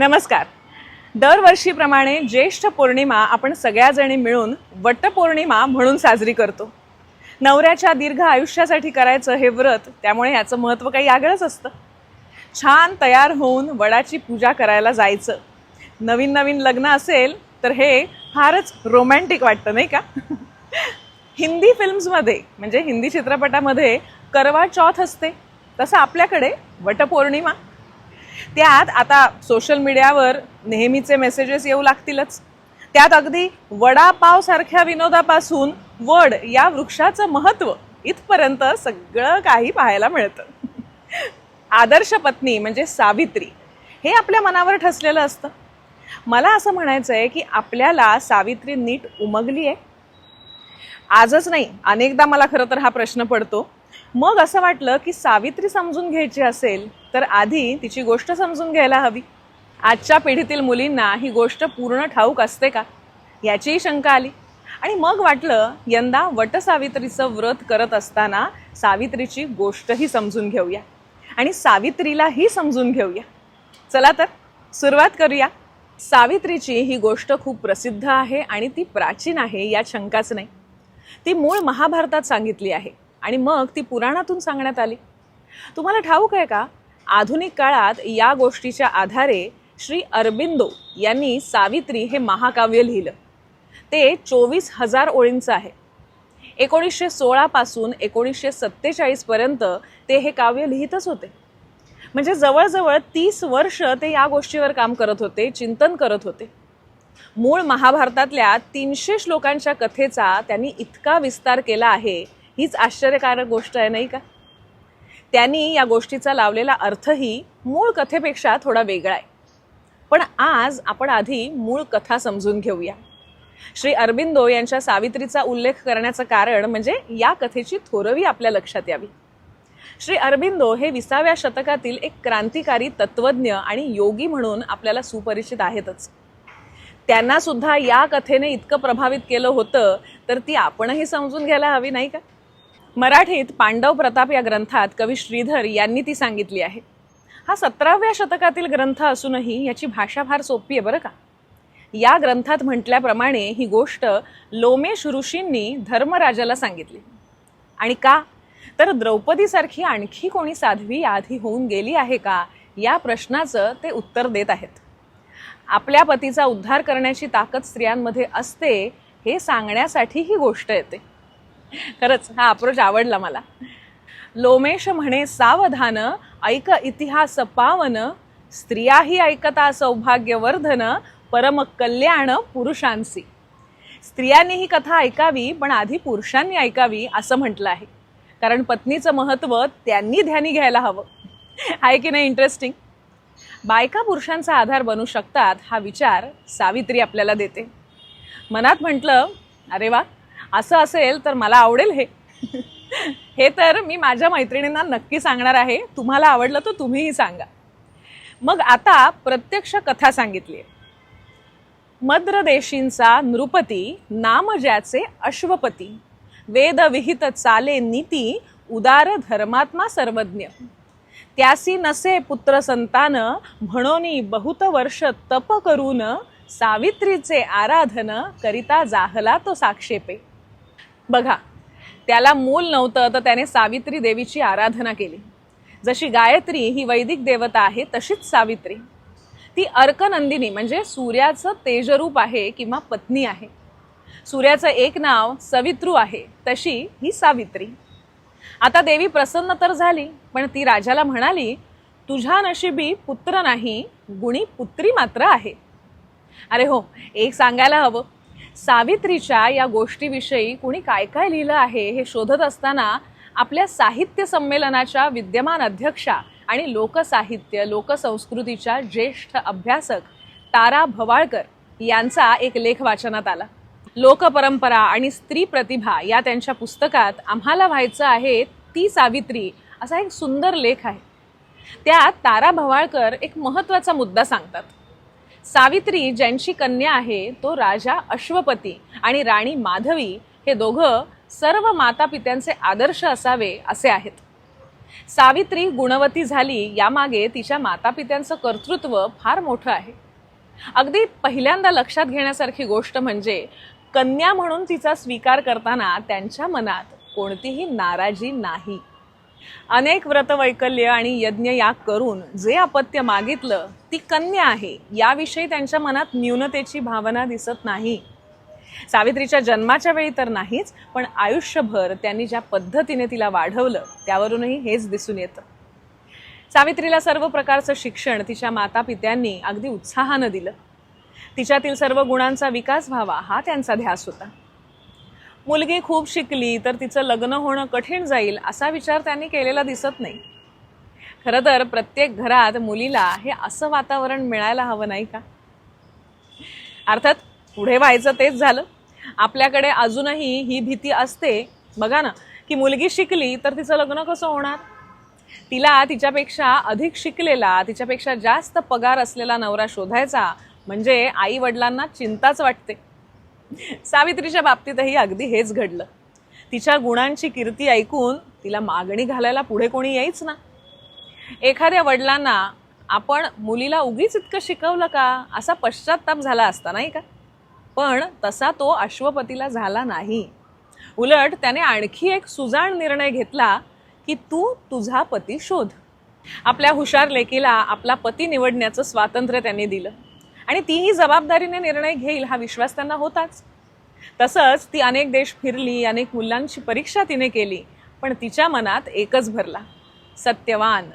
नमस्कार. दरवर्षीप्रमाणे ज्येष्ठ पौर्णिमा आपण सगळ्याजणी मिळून वटपौर्णिमा म्हणून साजरी करतो. नवऱ्याच्या दीर्घ आयुष्यासाठी करायचं हे व्रत त्यामुळे याचं महत्त्व काही आगळंच असतं. छान तयार होऊन वडाची पूजा करायला जायचं. नवीन नवीन लग्न असेल तर हे फारच रोमॅन्टिक वाटतं नाही का? हिंदी फिल्म्समध्ये म्हणजे हिंदी चित्रपटामध्ये करवा चौथ असते. तसं आपल्याकडे वटपौर्णिमा त्यात आता सोशल मीडियावर नेहमीचे मेसेजेस येऊ लागतीलच. त्यात अगदी वडापाव सारख्या विनोदापासून वड या वृक्षाचं महत्त्व इथपर्यंत सगळं काही पाहायला मिळतं. आदर्श पत्नी म्हणजे सावित्री हे आपल्या मनावर ठसलेलं असतं. मला असं म्हणायचं आहे की आपल्याला सावित्री नीट उमगली आहे आजच नाही अनेकदा मला खरं तर हा प्रश्न पडतो. मग असं वाटलं की सावित्री समजून घ्यायची असेल तर आधी तिची गोष्ट समजून घ्यायला हवी. आजच्या पिढीतील मुलींना ही गोष्ट पूर्ण ठाऊक असते का? याचीही शंका आली. आणि मग वाटलं यंदा वटसावित्रीचं व्रत करत असताना सावित्रीची गोष्टही समजून घेऊया. आणि सावित्रीलाही समजून घेऊया. चला तर सुरुवात करूया. सावित्रीची ही गोष्ट खूप प्रसिद्ध आहे आणि ती प्राचीन आहे यात शंकाच नाही. ती मूळ महाभारतात सांगितली आहे. आणि मग ती पुराणातून सांगण्यात आली. तुम्हाला ठाऊक आहे का? आधुनिक काळात या गोष्टीच्या आधारे श्री अरबिंदो यांनी सावित्री हे महाकाव्य लिहिलं. ते चोवीस हजार ओळींचं आहे. एकोणीसशे सोळापासून एकोणीसशे सत्तेचाळीसपर्यंत ते हे काव्य लिहितच होते. म्हणजे जवळजवळ तीस वर्ष ते या गोष्टीवर काम करत होते चिंतन करत होते. मूळ महाभारतातल्या तीनशे श्लोकांच्या कथेचा त्यांनी इतका विस्तार केला आहे हीच आश्चर्यकारक गोष्ट आहे नाही का? त्यांनी या गोष्टीचा लावलेला अर्थही मूळ कथेपेक्षा थोडा वेगळा आहे. पण आज आपण आधी मूळ कथा समजून घेऊया. श्री अरबिंदो यांच्या सावित्रीचा उल्लेख करण्याचं कारण म्हणजे या कथेची थोरवी आपल्या लक्षात यावी. श्री अरबिंदो हे विसाव्या शतकातील एक क्रांतिकारी तत्वज्ञ आणि योगी म्हणून आपल्याला सुपरिचित आहेतच. त्यांना सुद्धा या कथेने इतकं प्रभावित केलं होतं तर ती आपणही समजून घ्यायला हवी नाही का? मराठीत पांडव प्रताप या ग्रंथात कवी श्रीधर यांनी ती सांगितली आहे. हा सतराव्या शतकातील ग्रंथ असूनही याची भाषा फार सोपी आहे बरं का? या ग्रंथात म्हटल्याप्रमाणे ही गोष्ट लोमेश ऋषींनी धर्मराजाला सांगितली. आणि का? तर द्रौपदीसारखी आणखी कोणी साध्वी आधी होऊन गेली आहे का? या प्रश्नाचं ते उत्तर देत आहेत. आपल्या पतीचा उद्धार करण्याची ताकद स्त्रियांमध्ये असते हे सांगण्यासाठी ही गोष्ट येते. खरंच हा अप्रोच आवडला मला. लोमेश म्हणे सावधान ऐक इतिहास पावन स्त्रियाही ऐकता सौभाग्यवर्धन परम कल्याण पुरुषांसी. स्त्रियांनी ही कथा ऐकावी पण आधी पुरुषांनी ऐकावी असं म्हटलं आहे. कारण पत्नीचं महत्त्व त्यांनी ध्यानी घ्यायला हवं. आहे की नाही इंटरेस्टिंग बायका पुरुषांचा आधार बनू शकतात हा विचार सावित्री आपल्याला देते. मनात म्हटलं अरे वा असं असेल तर मला आवडेल हे. हे तर मी माझ्या मैत्रिणींना नक्की सांगणार आहे. तुम्हाला आवडलं तर तुम्हीही सांगा. मग आता प्रत्यक्ष कथा सांगितली आहे. मद्रदेशींचा नृपती नाम ज्याचे अश्वपती. वेदविहित चाले नीती उदार धर्मात्मा सर्वज्ञ. त्यासी नसे पुत्र संतान म्हणोनी बहुत वर्ष तप करून सावित्रीचे आराधन करिता जाहला तो साक्षेपे. बघा त्याला मूल नव्हतं तर त्याने सावित्री देवीची आराधना केली. जशी गायत्री ही वैदिक देवता आहे तशीच सावित्री. ती अर्कनंदिनी म्हणजे सूर्याचं तेजरूप आहे किंवा पत्नी आहे. सूर्याचं एक नाव सवित्रू आहे तशी ही सावित्री. आता देवी प्रसन्न तर झाली पण ती राजाला म्हणाली तुझ्या नशिबी पुत्र नाही गुणी पुत्री मात्र आहे. अरे हो एक सांगायला हवं. सावित्रीच्या या गोष्टीविषयी कुणी काय काय लिहिलं आहे हे शोधत असताना आपल्या साहित्य संमेलनाच्या विद्यमान अध्यक्षा आणि लोकसाहित्य लोकसंस्कृतीच्या ज्येष्ठ अभ्यासक तारा भवाळकर यांचा एक लेख वाचनात आला. लोकपरंपरा आणि स्त्री प्रतिभा या त्यांच्या पुस्तकात आम्हाला व्हायचं आहे ती सावित्री असा एक सुंदर लेख आहे. त्यात तारा भवाळकर एक महत्त्वाचा मुद्दा सांगतात. सावित्री ज्यांची कन्या आहे तो राजा अश्वपती आणि राणी माधवी हे दोघं सर्व मातापित्यांचे आदर्श असावे असे आहेत. सावित्री गुणवती झाली यामागे तिच्या मातापित्यांचं कर्तृत्व फार मोठं आहे. अगदी पहिल्यांदा लक्षात घेण्यासारखी गोष्ट म्हणजे कन्या म्हणून तिचा स्वीकार करताना त्यांच्या मनात कोणतीही नाराजी नाही. अनेक व्रतवैकल्य आणि यज्ञ याग करून जे अपत्य मागितलं ती कन्या आहे. याविषयी त्यांच्या मनात न्यूनतेची भावना दिसत नाही. सावित्रीच्या जन्माच्या वेळी तर नाहीच पण आयुष्यभर त्यांनी ज्या पद्धतीने तिला वाढवलं त्यावरूनही हेच दिसून येतं. सावित्रीला सर्व प्रकारचं शिक्षण तिच्या मातापित्यांनी अगदी उत्साहानं दिलं. तिच्यातील सर्व गुणांचा विकास व्हावा हा त्यांचा ध्यास होता. मुलगी खूप शिकली तर तिचं लग्न होणं कठीण जाईल असा विचार त्यांनी केलेला दिसत नाही. खरं तर प्रत्येक घरात मुलीला हे असं वातावरण मिळायला हवं नाही का? अर्थात पुढे व्हायचं तेच झालं. आपल्याकडे अजूनही ही भीती असते. बघा ना की मुलगी शिकली तर तिचं लग्न कसं होणार? तिला तिच्यापेक्षा अधिक शिकलेला तिच्यापेक्षा जास्त पगार असलेला नवरा शोधायचा म्हणजे आई वडिलांना चिंताच वाटते. सावित्रीच्या बाबतीतही अगदी हेच घडलं. तिच्या गुणांची कीर्ती ऐकून तिला मागणी घालायला पुढे कोणी यायच ना? एखाद्या वडिलांना आपण मुलीला उगीच इतकं शिकवलं का? असा पश्चाताप झाला असता नाही का? पण तसा तो अश्वपतीला झाला नाही. उलट त्याने आणखी एक सुजाण निर्णय घेतला की तू तुझा पती शोध. आपल्या हुशार लेकीला आपला पती निवडण्याचं स्वातंत्र्य त्यांनी दिलं. आणि तीही जबाबदारीने निर्णय घेईल हा विश्वास त्यांना होताच. तसंच ती अनेक देश फिरली अनेक मुलांची परीक्षा तिने केली पण तिच्या मनात एकच भरला सत्यवान.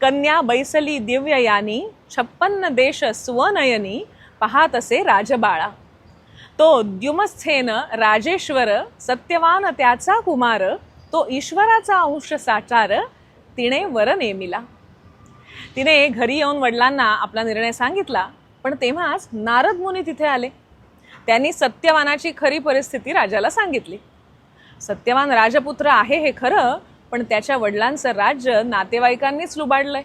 कन्या बैसली दिव्य यानी छप्पन्न देश स्वनयनी पाहात असे राजबाळा. तो द्युमस्थेन राजेश्वर सत्यवान त्याचा कुमार तो ईश्वराचा अंश साचार तिने वर नेमिला. तिने घरी येऊन वडिलांना आपला निर्णय सांगितला पण तेव्हाच नारद मुनी तिथे आले. त्यांनी सत्यवानाची खरी परिस्थिती राजाला सांगितली. सत्यवान राजपुत्र आहे हे खरं पण त्याच्या वडिलांचं राज्य नातेवाईकांनीच लुबाडलंय.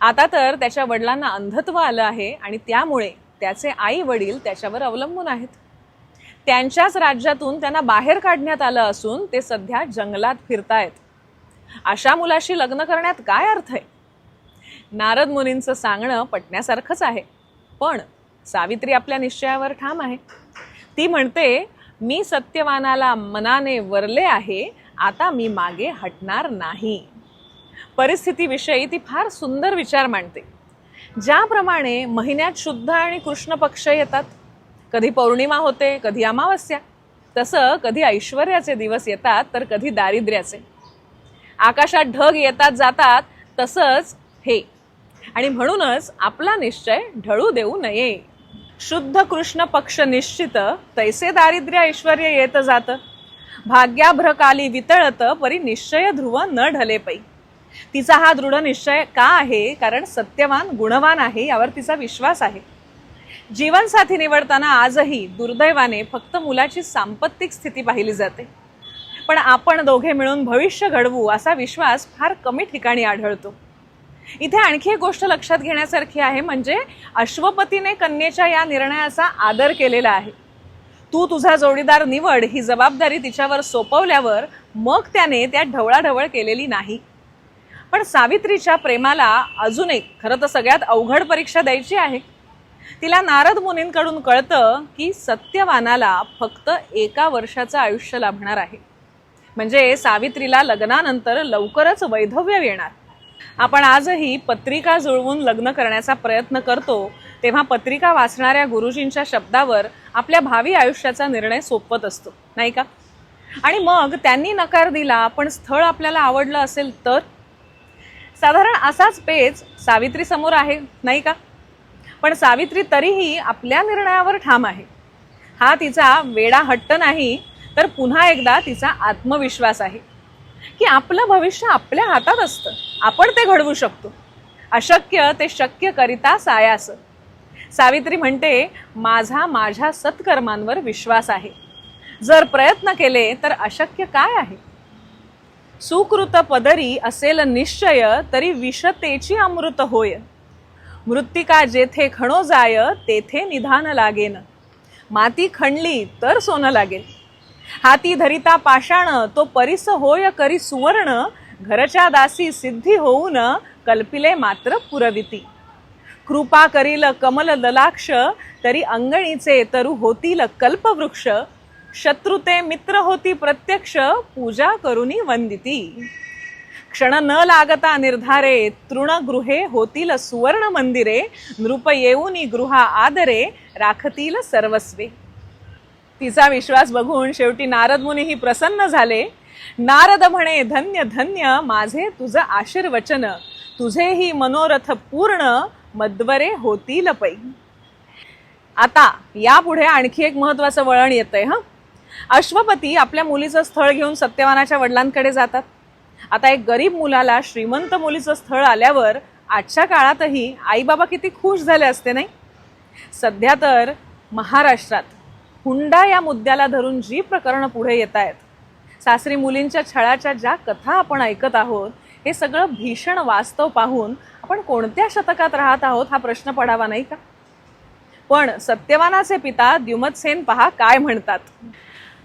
आता तर त्याच्या वडिलांना अंधत्व आलं आहे आणि त्यामुळे त्याचे आई वडील त्याच्यावर अवलंबून आहेत. त्यांच्याच राज्यातून त्यांना बाहेर काढण्यात आलं असून ते सध्या जंगलात फिरतायत. अशा मुलाशी लग्न करण्यात काय अर्थ आहे? नारद मुनींचं सांगणं पटण्यासारखंच आहे. पण सावित्री आपल्या निश्चयावर ठाम आहे. ती म्हणते मी सत्यवानाला मनाने वरले आहे आता मी मागे हटणार नाही. परिस्थितीविषयी ती फार सुंदर विचार मांडते. ज्याप्रमाणे महिन्यात शुद्ध आणि कृष्ण पक्ष येतात. कधी पौर्णिमा होते कधी अमावस्या. तसं कधी ऐश्वर्याचे दिवस येतात तर कधी दारिद्र्याचे. आकाशात ढग येतात जातात. तसंच हे आणि म्हणूनच आपला निश्चय ढळू देऊ नये. शुद्ध कृष्ण पक्ष निश्चित तैसे दारिद्र्य ऐश्वर येत जात. भाग्याभ्रकाली वितळत परी निश्चय ध्रुव न ढले पै. तिचा हा दृढ निश्चय का आहे? कारण सत्यवान गुणवान आहे यावर तिचा विश्वास आहे. जीवनसाथी निवडताना आजही दुर्दैवाने फक्त मुलाची सांपत्तिक स्थिती पाहिली जाते. पण आपण दोघे मिळून भविष्य घडवू असा विश्वास फार कमी ठिकाणी आढळतो. इथे आणखी एक गोष्ट लक्षात घेण्यासारखी आहे म्हणजे अश्वपतीने कन्येच्या या निर्णयाचा आदर केलेला आहे. तू तुझा जोडीदार निवड ही जबाबदारी तिच्यावर सोपवल्यावर मग त्याने त्या ढवळाढवळ केलेली नाही. पण सावित्रीच्या प्रेमाला अजून एक खरं तर सगळ्यात अवघड परीक्षा द्यायची आहे. तिला नारद मुनींकडून कळतं की सत्यवानाला फक्त एका वर्षाचं आयुष्य लाभणार आहे. म्हणजे सावित्रीला लग्नानंतर लवकरच वैधव्य येणार. आपण आजही पत्रिका जुळवून लग्न करण्याचा प्रयत्न करतो तेव्हा पत्रिका वाचणाऱ्या गुरुजींच्या शब्दावर आपल्या भावी आयुष्याचा निर्णय सोपत असतो. नाही का? आणि मग त्यांनी नकार दिला पण स्थळ आपल्याला आवडलं असेल तर? साधारण असाच पेच सावित्री समोर आहे नाही का? पण सावित्री तरीही आपल्या निर्णयावर ठाम आहे. हा तिचा वेडा हट्ट नाही तर पुन्हा एकदा तिचा आत्मविश्वास आहे. की आपलं भविष्य आपल्या हातात असतं. आपण ते घडवू शकतो. अशक्य ते शक्य करिता सायास. सावित्री म्हणते माझा माझ्या सत्कर्मांवर विश्वास आहे. जर प्रयत्न केले तर अशक्य काय आहे? सुकृत पदरी असेल निश्चय तरी विषतेची अमृत होय. मृत्तिका जेथे खणो जाय तेथे निधान लागेन. माती खणली तर सोनं लागेल. हाती धरिता पाषाण तो परिस होय करी सुवर्ण घरच्या दासी सिद्धी होऊन कल्पिले मात्र पुरविती. कृपा करील कमल दलाक्ष तरी अंगणीचे तरु होतील कल्पवृक्ष. शत्रुते मित्र होती प्रत्यक्ष पूजा करुनी वंदिती. क्षण न लागता निर्धारे तृणगृहे होतील सुवर्ण मंदिरे नृप येऊनी गृहा आदरे राखतील सर्वस्वे. तिचा विश्वास बघून शेवटी नारद मुनीही प्रसन्न झाले. नारद म्हणे धन्य धन्य माझे तुझं आशीर्वचन. तुझेही मनोरथ पूर्ण मद्वरे होतील पै. आता यापुढे आणखी एक महत्वाचं वळण येतंय हं. अश्वपती आपल्या मुलीचं स्थळ घेऊन सत्यवानाच्या वडिलांकडे जातात. आता एक गरीब मुलाला श्रीमंत मुलीचं स्थळ आल्यावर आजच्या काळातही आईबाबा किती खुश झाले असते नाही? सध्या तर महाराष्ट्रात हुंडा या मुद्द्याला धरून जी प्रकरणं पुढे येत आहेत. सासरी मुलींच्या छळाच्या ज्या कथा आपण ऐकत आहोत हे सगळं भीषण वास्तव पाहून आपण कोणत्या शतकात राहत आहोत हा प्रश्न पडावा नाही का? पण सत्यवानाचे पिता द्युमतसेन पहा काय म्हणतात.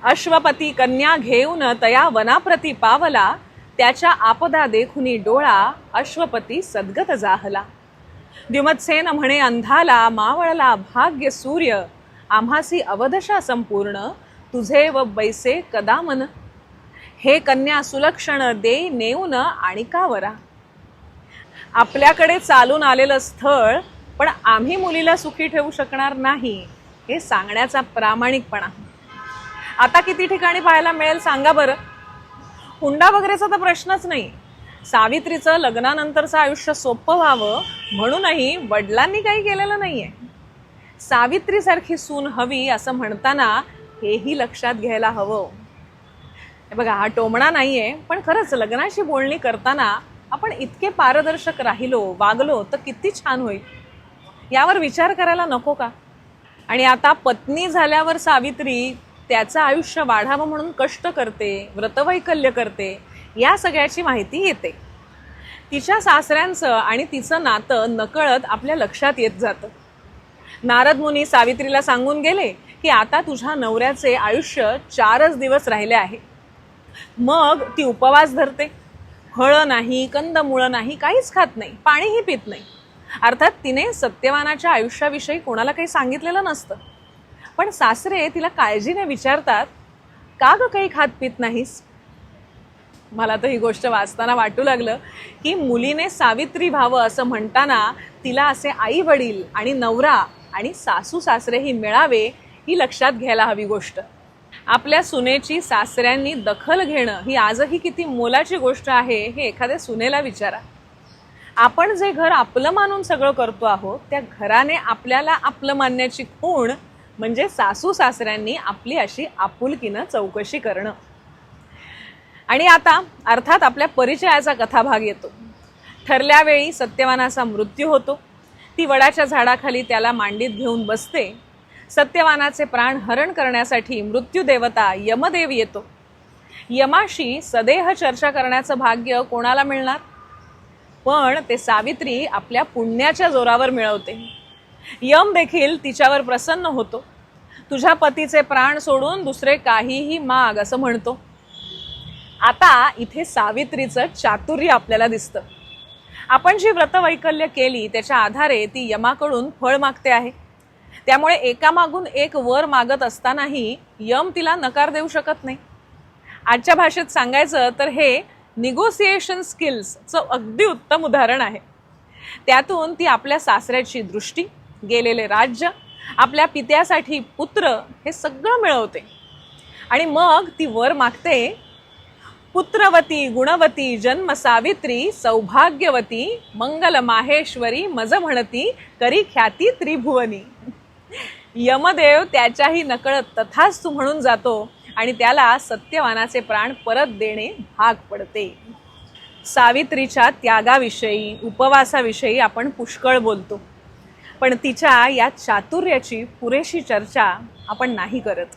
अश्वपती कन्या घेऊन तया वनाप्रती पावला त्याच्या आपदा देखुनी डोळा अश्वपती सद्गत जाहला. द्युमतसेन म्हणे अंधाला मावळला भाग्य सूर्य आम्हासी अवधशा संपूर्ण तुझे व बैसे कदा मन हे कन्या सुलक्षण दे नेऊन आणि का वरा? आपल्याकडे चालून आलेलं स्थळ पण आम्ही मुलीला सुखी ठेवू शकणार नाही हे सांगण्याचा प्रामाणिकपणा. आता किती ठिकाणी पाहायला मिळेल सांगा बरं. हुंडा वगैरेचा तर प्रश्नच नाही. सावित्रीचं लग्नानंतरचं आयुष्य सोपं व्हावं म्हणूनही वडिलांनी काही केलेलं नाहीये. सावित्रीसारखी सून हवी असं म्हणताना हेही लक्षात घ्यायला हवं. हे बघा हा टोमणा नाही आहे पण खरंच लग्नाशी बोलणी करताना आपण इतके पारदर्शक राहिलो वागलो तर किती छान होईल. यावर विचार करायला नको का? आणि आता पत्नी झाल्यावर सावित्री त्याचं आयुष्य वाढावं म्हणून कष्ट करते व्रतवैकल्य करते या सगळ्याची माहिती येते. तिच्या सासऱ्यांचं आणि तिचं नातं नकळत आपल्या लक्षात येत जातं. नारद मुनी सावित्रीला सांगून गेले की आता तुझ्या नवऱ्याचे आयुष्य चारच दिवस राहिले आहे. मग ती उपवास धरते. फळं नाही कंदमुळं नाही काहीच खात नाही पाणीही पित नाही. अर्थात तिने सत्यवानाच्या आयुष्याविषयी कोणाला काही सांगितलेलं नसतं. पण सासरे तिला काळजीने विचारतात का ग काही खात पित नाहीस? मला तर ही गोष्ट वाचताना वाटू लागलं की मुलीने सावित्री व्हावं असं म्हणताना तिला असे आई वडील आणि नवरा आणि सासू सासरेही मिळावे ही लक्षात घ्यायला हवी गोष्ट. आपल्या सुनेची सासऱ्यांनी दखल घेणं ही आजही किती मोलाची गोष्ट आहे हे एखाद्या सुनेला विचारा. आपण जे घर आपलं मानून सगळं करतो आहोत त्या घराने आपल्याला आपलं मानण्याची खूण म्हणजे सासू सासऱ्यांनी आपली अशी आपुलकीनं चौकशी करणं. आणि आता अर्थात आपल्या परिचयाचा कथाभाग येतो. ठरल्या वेळी सत्यवानाचा मृत्यू होतो. ती वडाच्या झाडाखाली त्याला मांडीत घेऊन बसते. सत्यवानाचे प्राण हरण करण्यासाठी मृत्यूदेवता यमदेव येतो. यमाशी सदेह चर्चा करण्याचं भाग्य कोणाला मिळणार? पण ते सावित्री आपल्या पुण्याच्या जोरावर मिळवते. यम देखील तिच्यावर प्रसन्न होतो. तुझ्या पतीचे प्राण सोडून दुसरे काहीही माग असं म्हणतो. आता इथे सावित्रीचं चातुर्य आपल्याला दिसतं. आपण जी व्रतवैकल्य केली त्याच्या आधारे ती यमाकडून फळ मागते आहे. त्यामुळे एकामागून एक वर मागत असतानाही यम तिला नकार देऊ शकत नाही. आजच्या भाषेत सांगायचं तर हे निगोसिएशन स्किल्सचं अगदी उत्तम उदाहरण आहे. त्यातून ती आपल्या सासऱ्याची दृष्टी गेलेले राज्य आपल्या पित्यासाठी पुत्र हे सगळं मिळवते. आणि मग ती वर मागते पुत्रवती गुणवती जन्म सावित्री सौभाग्यवती मंगल माहेश्वरी मज म्हणती करी ख्याती त्रिभुवनी. यमदेव त्याच्याही नकळत तथास्तू म्हणून जातो आणि त्याला सत्यवानाचे प्राण परत देणे भाग पडते. सावित्रीच्या त्यागाविषयी उपवासाविषयी आपण पुष्कळ बोलतो. पण तिच्या या चातुर्याची पुरेशी चर्चा आपण नाही करत.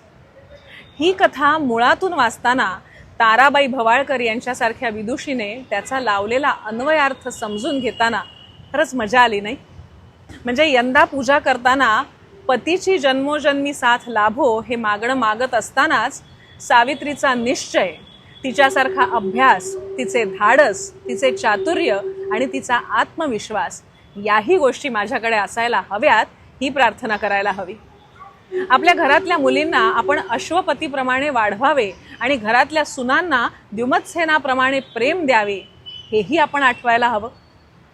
ही कथा मुळातून वाचताना ताराबाई भवाळकर यांच्यासारख्या विदुषीने त्याचा लावलेला अन्वयार्थ समजून घेताना खरंच मजा आली नाही? म्हणजे यंदा पूजा करताना पतीची जन्मोजन्मी साथ लाभो हे मागणं मागत असतानाच सावित्रीचा निश्चय तिच्यासारखा अभ्यास तिचे धाडस तिचे चातुर्य आणि तिचा आत्मविश्वास याही गोष्टी माझ्याकडे असायला हव्यात ही प्रार्थना करायला हवी. आपल्या घरातल्या मुलींना आपण अश्वपतीप्रमाणे वाढवावे आणि घरातल्या सुनांना द्युमत्सेनाप्रमाणे प्रेम द्यावे हेही आपण आठवायला हवं.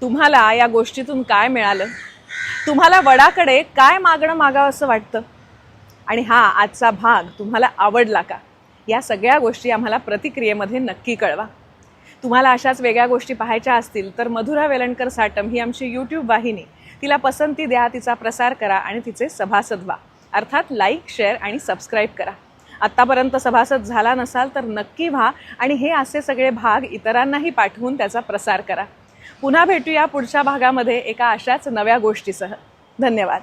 तुम्हाला या गोष्टीतून काय मिळालं? तुम्हाला वडाकडे काय मागणं मागावं असं वाटतं? आणि हा आजचा भाग तुम्हाला आवडला का? या सगळ्या गोष्टी आम्हाला प्रतिक्रियेमध्ये नक्की कळवा. तुम्हाला अशाच वेगळ्या गोष्टी पाहायच्या असतील तर मधुरा वेलणकर साटम ही आमची यूट्यूब वाहिनी. तिला पसंती द्या तिचा प्रसार करा आणि तिचे सभासद व्हा. अर्थात लाईक शेअर आणि सबस्क्राईब करा. आत्तापर्यंत सभासद झाला नसाल तर नक्की व्हा आणि हे असे सगळे भाग इतरांनाही पाठवून त्याचा प्रसार करा. पुन्हा भेटूया पुढच्या भागामध्ये एका अशाच नव्या गोष्टीसह. धन्यवाद.